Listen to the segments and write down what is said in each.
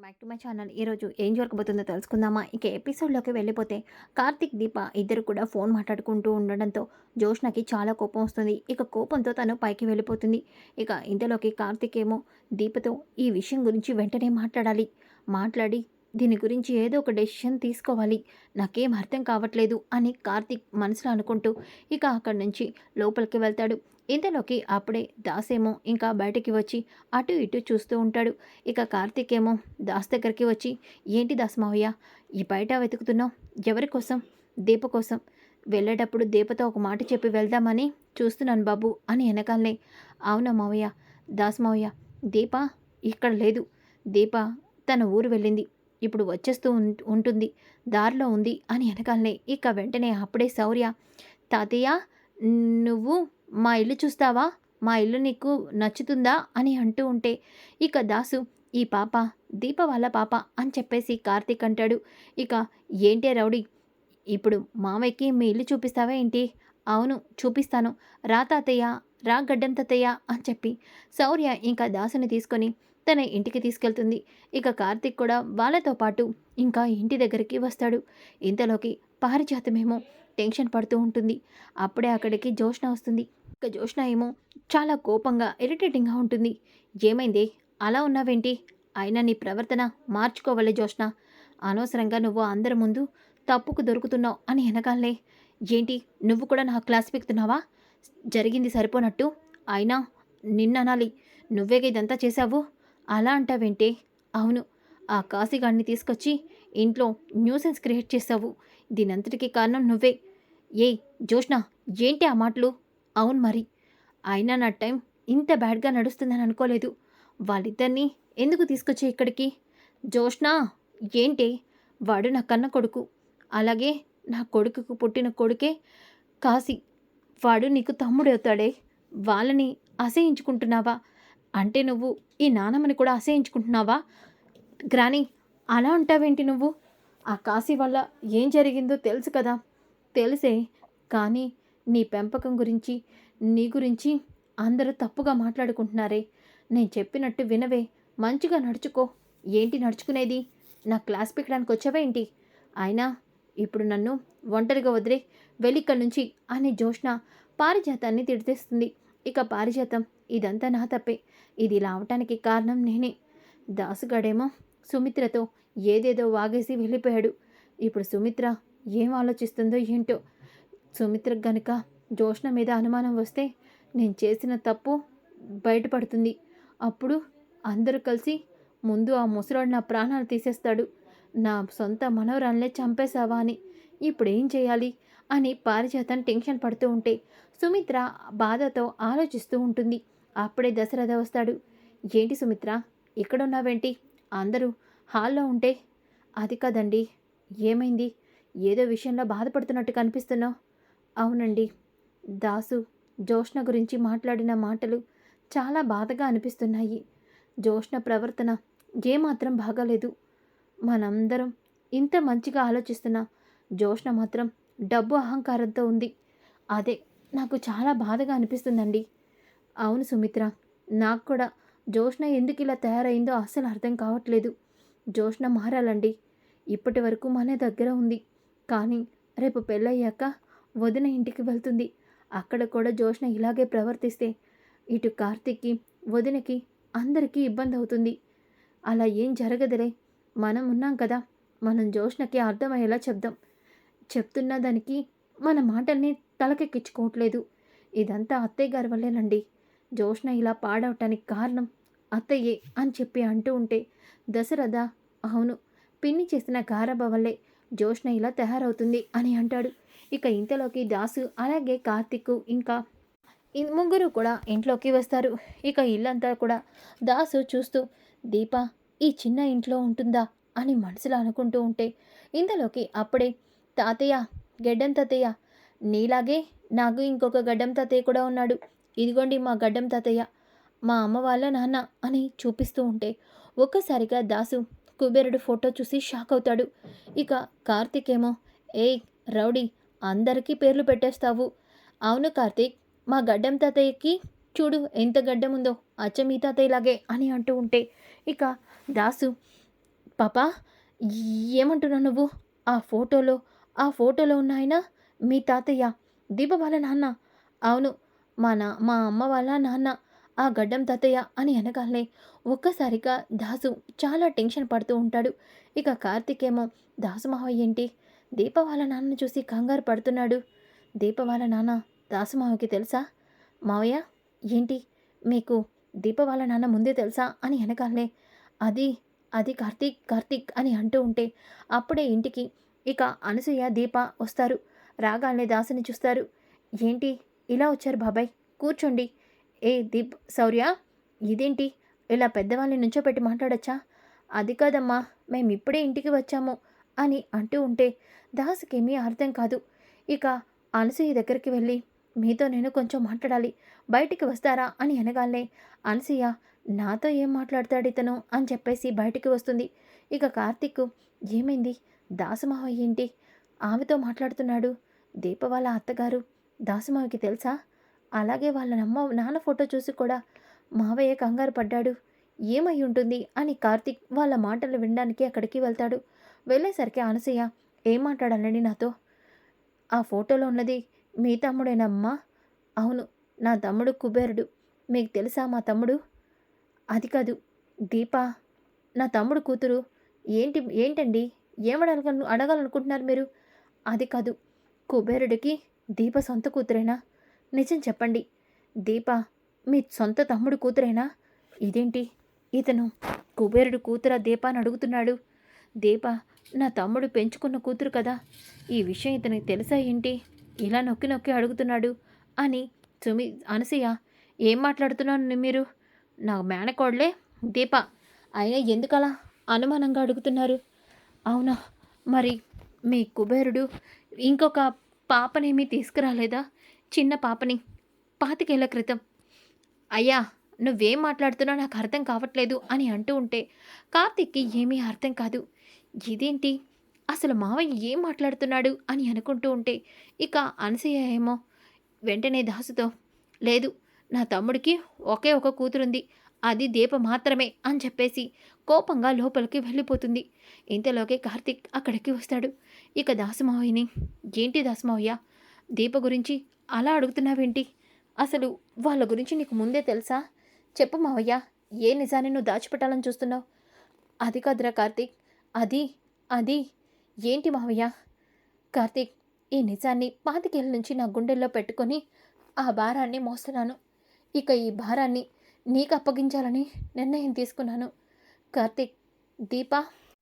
Welcome back to my channel. ఈరోజు ఏం జరగబోతుందో తెలుసుకుందామా? ఇక ఎపిసోడ్లోకి వెళ్ళిపోతే కార్తిక్ దీప ఇద్దరు కూడా ఫోన్ మాట్లాడుకుంటూ ఉండడంతో జోష్నకి చాలా కోపం వస్తుంది. ఇక కోపంతో తను పైకి వెళ్ళిపోతుంది. ఇక ఇంతలోకి కార్తిక్ ఏమో దీపతో ఈ విషయం గురించి వెంటనే మాట్లాడాలి. మాట్లాడి దీని గురించి ఏదో ఒక డెసిషన్ తీసుకోవాలి. నాకేం అర్థం కావట్లేదు అని కార్తిక్ మనసులో అనుకుంటూ ఇక అక్కడి నుంచి లోపలికి వెళ్తాడు. ఇంతలోకి అప్పుడే దాసేమో ఇంకా బయటికి వచ్చి అటు ఇటు చూస్తూ ఉంటాడు. ఇక కార్తిక్ ఏమో దాస్ దగ్గరికి వచ్చి ఏంటి దాస్ మావయ్య ఈ బయట వెతుకుతున్నావు? ఎవరి కోసం? దీప కోసం? వెళ్ళేటప్పుడు దీపతో ఒక మాట చెప్పి వెళ్దామని చూస్తున్నాను బాబు అని వెనకాలనే అవునా మావయ్య దాస్ మావయ్య దీప ఇక్కడ లేదు. దీప తన ఊరు వెళ్ళింది. ఇప్పుడు వచ్చేస్తూ ఉం- ఉంటుంది. దారిలో ఉంది అని అనగానే ఇక వెంటనే అప్పుడే శౌర్య తాతయ్య నువ్వు మా ఇల్లు చూస్తావా? మా ఇల్లు నీకు నచ్చుతుందా? అని అంటూ ఉంటే ఇక దాసు ఈ పాప దీప వాళ్ళ పాప అని చెప్పేసి కార్తీక్ అంటాడు. ఇక ఏంటే రౌడీ ఇప్పుడు మామయ్యకి మీ ఇల్లు చూపిస్తావా ఏంటి? అవును చూపిస్తాను. రా తాతయ్య రా గడ్డం తాతయ్య అని చెప్పి శౌర్య ఇంకా దాసుని తీసుకొని తన ఇంటికి తీసుకెళ్తుంది. ఇక కార్తిక్ కూడా వాళ్ళతో పాటు ఇంకా ఇంటి దగ్గరికి వస్తాడు. ఇంతలోకి పారిజాతమేమో టెన్షన్ పడుతూ ఉంటుంది. అప్పుడే అక్కడికి జోష్ణ వస్తుంది. ఇక జోష్ణ ఏమో చాలా కోపంగా ఇరిటేటింగ్గా ఉంటుంది. ఏమైంది? అలా ఉన్నావేంటి? అయినా నీ ప్రవర్తన మార్చుకోవాలి జోష్ణ అనవసరంగా నువ్వు అందరి ముందు తప్పుకు దొరుకుతున్నావు అని వెనకాలే ఏంటి? నువ్వు కూడా నా క్లాస్ పెక్తున్నావా? జరిగింది సరిపోనట్టు? అయినా నిన్ననాలి నువ్వేగా ఇదంతా చేశావు? అలా అంటావేంటే? అవును. ఆ కాశీగాడిని తీసుకొచ్చి ఇంట్లో న్యూసెన్స్ క్రియేట్ చేశావు. దీనంతటికీ కారణం నువ్వే. ఏయ్ జోష్ణ ఏంటి ఆ మాటలు? అవును మరి. అయినా నా టైం ఇంత బ్యాడ్గా నడుస్తుందని అనుకోలేదు. వాళ్ళిద్దరినీ ఎందుకు తీసుకొచ్చే ఇక్కడికి? జోష్ణ ఏంటి? వాడు నా కన్న కొడుకు. అలాగే నా కొడుకుకు పుట్టిన కొడుకే కాశీ వాడు నీకు తమ్ముడు అవుతాడే వాళ్ళని అసహించుకుంటున్నావా? అంటే నువ్వు ఈ నానమ్మని కూడా అసహించుకుంటున్నావా? గ్రాని అలా అంటావేంటి నువ్వు? ఆ కాశీ వల్ల ఏం జరిగిందో తెలుసు కదా. తెలిసే కానీ నీ పెంపకం గురించి నీ గురించి అందరూ తప్పుగా మాట్లాడుకుంటున్నారే. నేను చెప్పినట్టు వినవే. మంచిగా నడుచుకో. ఏంటి నడుచుకునేది? నా క్లాస్ పీకడానికి వచ్చావేంటి అయినా ఇప్పుడు నన్ను ఒంటరిగా వదిలే. వెళ్ళిక్కడి నుంచి అనే జోష్న పారిజాతాన్ని తిడితేస్తుంది. ఇక పారిజాతం ఇదంతా నా తప్పే. ఇది లావటానికి కారణం నేనే. దాసుగాడేమో సుమిత్రతో ఏదేదో వాగేసి వెళ్ళిపోయాడు. ఇప్పుడు సుమిత్ర ఏం ఆలోచిస్తుందో ఏంటో. సుమిత్ర గనుక జోష్ణ మీద అనుమానం వస్తే నేను చేసిన తప్పు బయటపడుతుంది. అప్పుడు అందరూ కలిసి ముందు ఆ ముసలాడు నా ప్రాణాలు తీసేస్తాడు. నా సొంత మనవరాలనే చంపేశావా అని. ఇప్పుడు ఏం చేయాలి అని పారిజాతం టెన్షన్ పడుతూ ఉంటే సుమిత్ర బాధతో ఆలోచిస్తూ ఉంటుంది. అప్పుడే దశరథ వస్తాడు. ఏంటి సుమిత్ర ఇక్కడున్నావేంటి అందరూ హాల్లో ఉంటే అది కదండి. ఏమైంది? ఏదో విషయంలో బాధపడుతున్నట్టు కనిపిస్తున్నావు. అవునండి. దాసు జోష్ణ గురించి మాట్లాడిన మాటలు చాలా బాధగా అనిపిస్తున్నాయి. జోష్ణ ప్రవర్తన ఏమాత్రం బాగాలేదు. మనందరం ఇంత మంచిగా ఆలోచిస్తున్నా జోష్ణ మాత్రం డబ్బు అహంకారంతో ఉంది. అదే నాకు చాలా బాధగా అనిపిస్తుందండి. అవును సుమిత్ర నాకు కూడా జోష్ణ ఎందుకు ఇలా తయారైందో అస్సలు అర్థం కావట్లేదు. జోష్ణ మారాలండి. ఇప్పటి వరకు మన దగ్గర ఉంది. కానీ రేపు పెళ్ళయ్యాక వదిన ఇంటికి వెళ్తుంది. అక్కడ కూడా జోష్ణ ఇలాగే ప్రవర్తిస్తే ఇటు కార్తిక్కి వదినకి అందరికీ ఇబ్బంది అవుతుంది. అలా ఏం జరగదులే. మనం ఉన్నాం కదా. మనం జోష్ణకి అర్థమయ్యేలా చెప్దాం. చెప్తున్న దానికి మన మాటల్ని తలకెక్కించుకోవట్లేదు. ఇదంతా అత్తయ్య గారి వల్లేనండి. జోష్ణ ఇలా పాడవటానికి కారణం అత్తయ్యే అని చెప్పి అంటూ ఉంటే దశరథ అవును పిన్ని చేసిన గారభ వల్లే జోష్న ఇలా తయారవుతుంది అని అంటాడు. ఇక ఇంతలోకి దాసు అలాగే కార్తిక్ ఇంకా ముగ్గురు కూడా ఇంట్లోకి వస్తారు. ఇక ఇల్లంతా కూడా దాసు చూస్తూ దీప ఈ చిన్న ఇంట్లో ఉంటుందా? అని మనసులో అనుకుంటూ ఉంటే ఇంతలోకి అప్పుడే తాతయ్య గెడ్డం తాతయ్య నీలాగే నాకు ఇంకొక గడ్డం తాతయ్య కూడా ఉన్నాడు. ఇదిగోండి మా గడ్డం తాతయ్య మా అమ్మ వాళ్ళ నాన్న అని చూపిస్తూ ఉంటే ఒక్కసారిగా దాసు కుబేరుడు ఫోటో చూసి షాక్ అవుతాడు. ఇక కార్తీక్ ఏమో ఏయ్ రౌడీ అందరికీ పేర్లు పెట్టేస్తావు. అవును కార్తీక్ మా గడ్డం తాతయ్యకి చూడు ఎంత గడ్డం ఉందో అచ్చ మీ తాతయ్యలాగే అని అంటూ ఉంటే ఇక దాసు పాపా ఏమంటున్నావు నువ్వు? ఆ ఫోటోలో ఆ ఫోటోలో ఉన్న ఆయన మీ తాతయ్య దీప వాళ్ళ నాన్న. అవును మా నా మా అమ్మ వాళ్ళ నాన్న ఆ గడ్డం తాతయ్య అని అనగానే ఒక్కసారిగా దాసు చాలా టెన్షన్ పడుతూ ఉంటాడు. ఇక కార్తీక్ ఏమో దాసు మావయ్య ఏంటి? దీప వాళ్ళ నాన్నను చూసి కంగారు పడుతున్నాడు. దీప వాళ్ళ నాన్న దాసు మావయ్యకి తెలుసా? మావయ్య ఏంటి? మీకు దీప వాళ్ళ నాన్న ముందే తెలుసా? అని అనగానే అది అది కార్తీక్ కార్తీక్ అని అంటూ ఉంటే అప్పుడే ఇంటికి ఇక అనసూయ దీప వస్తారు. రాగానే దాసుని చూస్తారు. ఏంటి? ఇలా వచ్చారు బాబాయ్. కూర్చోండి. ఏ దీప్ శౌర్య ఇదేంటి? ఇలా పెద్దవాళ్ళని నుంచోపెట్టి మాట్లాడచ్చా? అది కాదమ్మా మేము ఇప్పుడే ఇంటికి వచ్చాము అని అంటూ ఉంటే దాసుకేమీ అర్థం కాదు. ఇక అనసూయ దగ్గరికి వెళ్ళి మీతో నేను కొంచెం మాట్లాడాలి. బయటికి వస్తారా అని అనగానే అనసూయ నాతో ఏం మాట్లాడతాడు ఇతను అని చెప్పేసి బయటికి వస్తుంది. ఇక కార్తీక్ ఏమైంది? దాసమావ ఏంటి? ఆమెతో మాట్లాడుతున్నాడు దీప వాళ్ళ అత్తగారు. దాసుమావికి తెలుసా? అలాగే వాళ్ళ నమ్మ నాన్న ఫోటో చూసి కూడా మావయ్య కంగారు పడ్డాడు. ఏమై ఉంటుంది? అని కార్తీక్ వాళ్ళ మాటలు వినడానికి అక్కడికి వెళ్తాడు. వెళ్ళేసరికి అనసయ్య ఏం మాట్లాడాలండి నాతో? ఆ ఫోటోలో ఉన్నది మీ తమ్ముడేనమ్మా? అవును నా తమ్ముడు కుబేరుడు. మీకు తెలుసా మా తమ్ముడు? అది కాదు. దీప నా తమ్ముడు కూతురు. ఏంటి ఏంటండి? ఏమడగ అడగాలనుకుంటున్నారు మీరు? అది కాదు. కుబేరుడికి దీప సొంత కూతురేనా? నిజం చెప్పండి. దీప మీ సొంత తమ్ముడు కూతురేనా? ఇదేంటి? ఇతను కుబేరుడు కూతురా దీప అని అడుగుతున్నాడు. దీప నా తమ్ముడు పెంచుకున్న కూతురు కదా. ఈ విషయం ఇతనికి తెలుసా ఏంటి? ఇలా నొక్కి నొక్కి అడుగుతున్నాడు అని సుమి అనసూయ ఏం మాట్లాడుతున్నాను మీరు? నా మేనకోడలే దీప. అయినా ఎందుకలా అనుమానంగా అడుగుతున్నారు? అవునా? మరి మీ కుబేరుడు ఇంకొక పాపనేమీ తీసుకురాలేదా? చిన్న పాపని. పాతికేళ్ళ క్రితం. అయ్యా నువ్వేం మాట్లాడుతున్నా నాకు అర్థం కావట్లేదు అని అంటూ ఉంటే కార్తిక్కి ఏమీ అర్థం కాదు. ఇదేంటి? అసలు మావయ్య ఏం మాట్లాడుతున్నాడు అని అనుకుంటూ ఉంటే ఇక అనసూయ ఏమో వెంటనే దాసుతో లేదు నా తమ్ముడికి ఒకే ఒక కూతురుంది. అది దీప మాత్రమే అని చెప్పేసి కోపంగా లోపలికి వెళ్ళిపోతుంది. ఇంతలోకే కార్తిక్ అక్కడికి వస్తాడు. ఇక దాసమావయ్యని ఏంటి దాసమావయ్య దీప గురించి అలా అడుగుతున్నావేంటి? అసలు వాళ్ళ గురించి నీకు ముందే తెలుసా? చెప్పు మావయ్య ఏ నిజాన్ని నువ్వు దాచిపెట్టాలని చూస్తున్నావు? అది కాదురా కార్తీక్ అది అది ఏంటి మావయ్య? కార్తీక్ ఈ నిజాన్ని పాతికేళ్ళ నుంచి నా గుండెల్లో పెట్టుకొని ఆ భారాన్ని మోస్తున్నాను. ఇక ఈ భారాన్ని నీకు అప్పగించాలని నిర్ణయం తీసుకున్నాను. కార్తీక్ దీప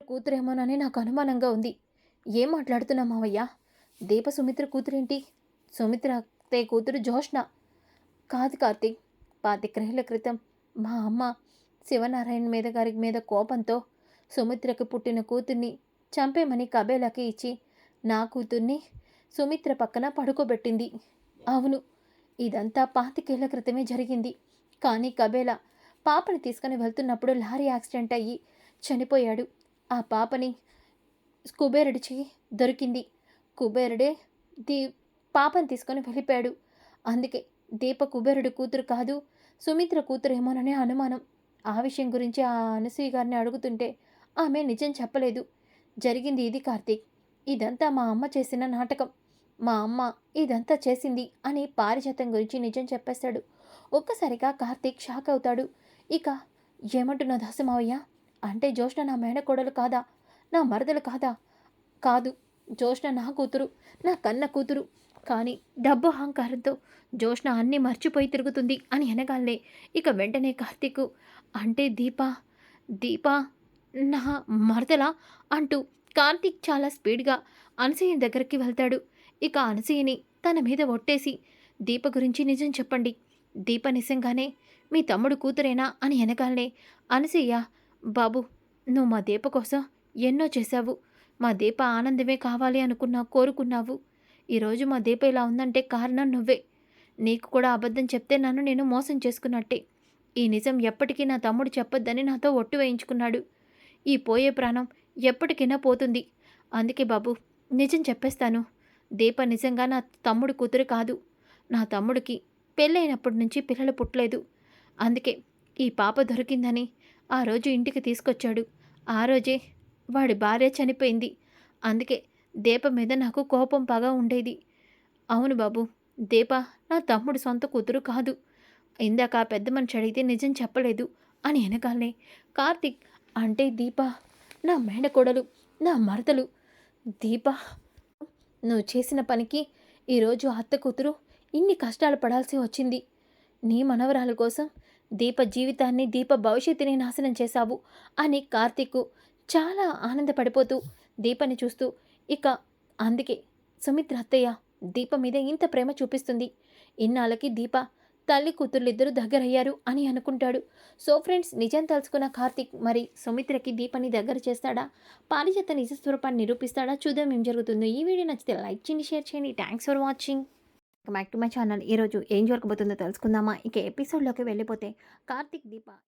కూతురేమోనని నాకు అనుమానంగా ఉంది. ఏం మాట్లాడుతున్నా మావయ్య? దీప సుమిత్ర కూతురేంటి? సుమిత్ర తే కూతురు జోష్న? కాదు కార్తీక్ పాతికేళ్ళ క్రితం మా అమ్మ శివనారాయణ మీద గారి మీద కోపంతో సుమిత్రకు పుట్టిన కూతుర్ని చంపేమని కబేలాకి ఇచ్చి నా కూతుర్ని సుమిత్ర పక్కన పడుకోబెట్టింది. అవును ఇదంతా పాతికేళ్ళ క్రితమే జరిగింది. కానీ కబేలా పాపని తీసుకుని వెళ్తున్నప్పుడు లారీ యాక్సిడెంట్ అయ్యి చనిపోయాడు. ఆ పాపని కుబేరుడిచి దొరికింది. కుబేరుడే దీ పాపని తీసుకొని వెళ్ళిపోయాడు. అందుకే దీప కుబేరుడు కూతురు కాదు సుమిత్ర కూతురు ఏమోననే అనుమానం. ఆ విషయం గురించి ఆ అనసూయ గారిని అడుగుతుంటే ఆమె నిజం చెప్పలేదు. జరిగింది ఇది కార్తీక్. ఇదంతా మా అమ్మ చేసిన నాటకం. మా అమ్మ ఇదంతా చేసింది అని పారిజాతం గురించి నిజం చెప్పేస్తాడు. ఒక్కసారిగా కార్తీక్ షాక్ అవుతాడు. ఇక ఏమంటున్నా దాసమావయ్య? అంటే జోష్ణ నా మేనకోడలు కాదా? నా మరదలు కాదా? కాదు జోష్ణ నా కూతురు నా కన్న కూతురు. కానీ డబ్బు అహంకారంతో జోష్ణ అన్నీ మర్చిపోయి తిరుగుతుంది అని అనగాలే. ఇక వెంటనే కార్తీకు అంటే దీప దీప నా మరదలా అంటూ కార్తీక్ చాలా స్పీడ్గా అనసూయ దగ్గరికి వెళ్తాడు. ఇక అనసూయని తన మీద ఒట్టేసి దీప గురించి నిజం చెప్పండి. దీప నిజంగానే మీ తమ్ముడు కూతురేనా అని వెనకాలనే అనసయ్య బాబు నువ్వు మా దీప కోసం ఎన్నో చేశావు. మా దీప ఆనందమే కావాలి అనుకున్నా కోరుకున్నావు. ఈరోజు మా దీప ఇలా ఉందంటే కారణం నువ్వే. నీకు కూడా అబద్ధం చెప్తే నన్ను నేను మోసం చేసుకున్నట్టే. ఈ నిజం ఎప్పటికీ నా తమ్ముడు చెప్పొద్దని నాతో ఒట్టు వేయించుకున్నాడు. ఈ పోయే ప్రాణం ఎప్పటికైనా పోతుంది. అందుకే బాబు నిజం చెప్పేస్తాను. దీప నిజంగా నా తమ్ముడు కూతురు కాదు. నా తమ్ముడికి పెళ్ళైనప్పటి నుంచి పిల్లలు పుట్టలేదు. అందుకే ఈ పాప దొరికిందని ఆ రోజు ఇంటికి తీసుకొచ్చాడు. ఆ రోజే వాడి భార్య చనిపోయింది. అందుకే దీప మీద నాకు కోపం పగ ఉండేది. అవును బాబు దీప నా తమ్ముడు సొంత కూతురు కాదు. ఇందాక ఆ పెద్ద మనిషి అడిగితే నిజం చెప్పలేదు అని వెనకాలనే కార్తిక్ అంటే దీప నా మేడకోడలు నా మరదలు. దీప నువ్వు చేసిన పనికి ఈరోజు అత్త కూతురు ఇన్ని కష్టాలు పడాల్సి వచ్చింది. నీ మనవరాల కోసం దీప జీవితాన్ని దీప భవిష్యత్తుని నాశనం చేశావు అని కార్తీక్ చాలా ఆనందపడిపోతూ దీపని చూస్తూ ఇక అందుకే సుమిత్ర అత్తయ్య దీప మీద ఇంత ప్రేమ చూపిస్తుంది. ఇన్నాళ్ళకి దీప తల్లి కూతుర్లిద్దరూ దగ్గరయ్యారు అని అనుకుంటాడు. సో ఫ్రెండ్స్ నిజం తలుచుకున్న కార్తీక్ మరి సుమిత్రకి దీపని దగ్గర చేస్తాడా? పారిజాత నిజ స్వరూపాన్ని నిరూపిస్తాడా? చూద్దాం ఏం జరుగుతుందో. ఈ వీడియో నచ్చితే లైక్ చేయండి షేర్ చేయండి. Thanks for watching back to my channel. ఈరోజు ఏం జరగబోతుందో తెలుసుకుందామా? ఇక ఎపిసోడ్లోకి వెళ్ళిపోతే కార్తీక్ దీప